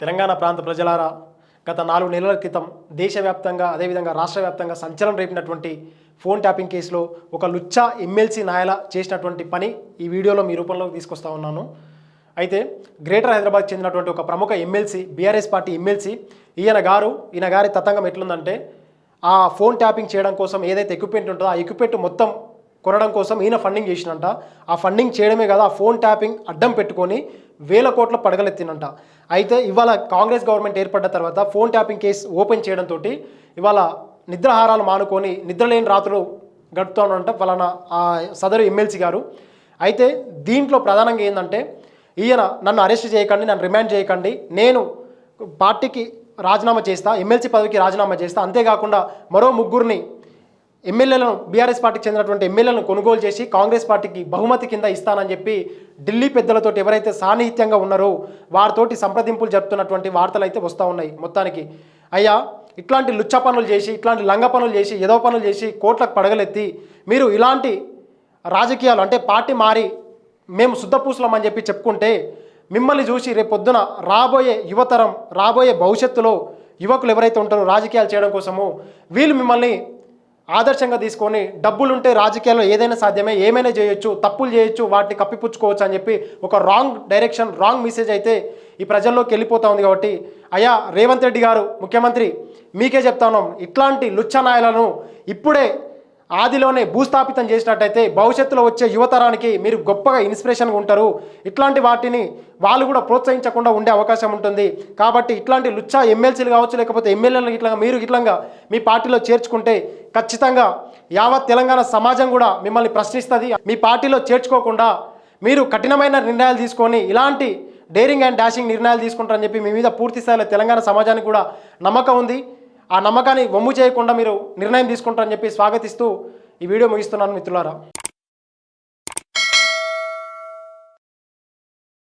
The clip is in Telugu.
తెలంగాణ ప్రాంత ప్రజలారా గత నాలుగు నెలల క్రితం దేశవ్యాప్తంగా అదేవిధంగా రాష్ట్ర వ్యాప్తంగా సంచలనం రేపినటువంటి ఫోన్ ట్యాపింగ్ కేసులో ఒక లుచ్చా ఎమ్మెల్సీ నాయల చేసినటువంటి పని ఈ వీడియోలో మీ రూపంలోకి తీసుకొస్తా ఉన్నాను. అయితే గ్రేటర్ హైదరాబాద్ చెందినటువంటి ఒక ప్రముఖ ఎమ్మెల్సీ బీఆర్ఎస్ పార్టీ ఎమ్మెల్సీ ఈయన గారు ఈయన గారి తతంగం ఎట్లుందంటే ఆ ఫోన్ ట్యాపింగ్ చేయడం కోసం ఏదైతే ఎక్విప్మెంట్ ఉంటుందో ఆ ఎక్విప్మెంట్ మొత్తం కొనడం కోసం ఈయన ఫండింగ్ చేసినంట ఆ ఫండింగ్ చేయడమే కదా ఆ ఫోన్ ట్యాపింగ్ అడ్డం పెట్టుకొని వేల కోట్ల పడగలెత్తినంట అయితే ఇవాళ కాంగ్రెస్ గవర్నమెంట్ ఏర్పడ్డ తర్వాత ఫోన్ ట్యాపింగ్ కేసు ఓపెన్ చేయడంతో ఇవాళ నిద్రాహారాలు మానుకొని నిద్రలేని రాత్రులు గడుపుతానంట ఫలానా ఆ సదరు ఎమ్మెల్సీ గారు. అయితే దీంట్లో ప్రధానంగా ఏంటంటే ఈయన నన్ను అరెస్ట్ చేయకండి నన్ను రిమాండ్ చేయకండి నేను పార్టీకి రాజీనామా చేస్తా ఎమ్మెల్సీ పదవికి రాజీనామా చేస్తా అంతేకాకుండా మరో ముగ్గురిని ఎమ్మెల్యేలను బీఆర్ఎస్ పార్టీకి చెందినటువంటి ఎమ్మెల్యేలను కొనుగోలు చేసి కాంగ్రెస్ పార్టీకి బహుమతి కింద ఇస్తానని చెప్పి ఢిల్లీ పెద్దలతో ఎవరైతే సాన్నిహిత్యంగా ఉన్నారో వారితోటి సంప్రదింపులు జరుపుతున్నటువంటి వార్తలు అయితే వస్తూ ఉన్నాయి మొత్తానికి. అయ్యా ఇట్లాంటి లుచ్చ పనులు చేసి ఇట్లాంటి లంగ పనులు చేసి ఏదో పనులు చేసి కోట్లకు పడగలెత్తి మీరు ఇలాంటి రాజకీయాలు అంటే పార్టీ మారి మేము శుద్ధపూసలం అని చెప్పి చెప్పుకుంటే మిమ్మల్ని చూసి రేపు పొద్దున రాబోయే యువతరం రాబోయే భవిష్యత్తులో యువకులు ఎవరైతే ఉంటారో రాజకీయాలు చేయడం కోసము వీళ్ళు మిమ్మల్ని ఆదర్శంగా తీసుకొని డబ్బులుంటే రాజకీయాల్లో ఏదైనా సాధ్యమే ఏమైనా చేయొచ్చు తప్పులు చేయొచ్చు వాటిని కప్పిపుచ్చుకోవచ్చు అని చెప్పి ఒక రాంగ్ డైరెక్షన్ రాంగ్ మెసేజ్ అయితే ఈ ప్రజల్లోకి వెళ్ళిపోతా ఉంది కాబట్టి అయ్యా రేవంత్ రెడ్డి గారు ముఖ్యమంత్రి మీకే చెప్తాను ఇట్లాంటి లుచ్చ నాయలను ఇప్పుడే ఆదిలోనే భూస్థాపితం చేసినట్టయితే భవిష్యత్తులో వచ్చే యువతరానికి మీరు గొప్పగా ఇన్స్పిరేషన్గా ఉంటారు. ఇట్లాంటి వాటిని వాళ్ళు కూడా ప్రోత్సహించకుండా ఉండే అవకాశం ఉంటుంది. కాబట్టి ఇట్లాంటి లుచ్చా ఎమ్మెల్సీలు కావచ్చు లేకపోతే ఎమ్మెల్యేలు ఇట్లా మీరు ఇట్లంగా మీ పార్టీలో చేర్చుకుంటే ఖచ్చితంగా యావత్ తెలంగాణ సమాజం కూడా మిమ్మల్ని ప్రశ్నిస్తుంది. మీ పార్టీలో చేర్చుకోకుండా మీరు కఠినమైన నిర్ణయాలు తీసుకొని ఇలాంటి డేరింగ్ అండ్ డాషింగ్ నిర్ణయాలు తీసుకుంటారని చెప్పి మీ మీద పూర్తి స్థాయిలో తెలంగాణ సమాజానికి కూడా నమ్మకం ఉంది. ఆ నమ్మకాన్ని వమ్ము చేయకుండా మీరు నిర్ణయం తీసుకుంటారని చెప్పి స్వాగతిస్తూ ఈ వీడియో ముగిస్తున్నాను మిత్రులారా.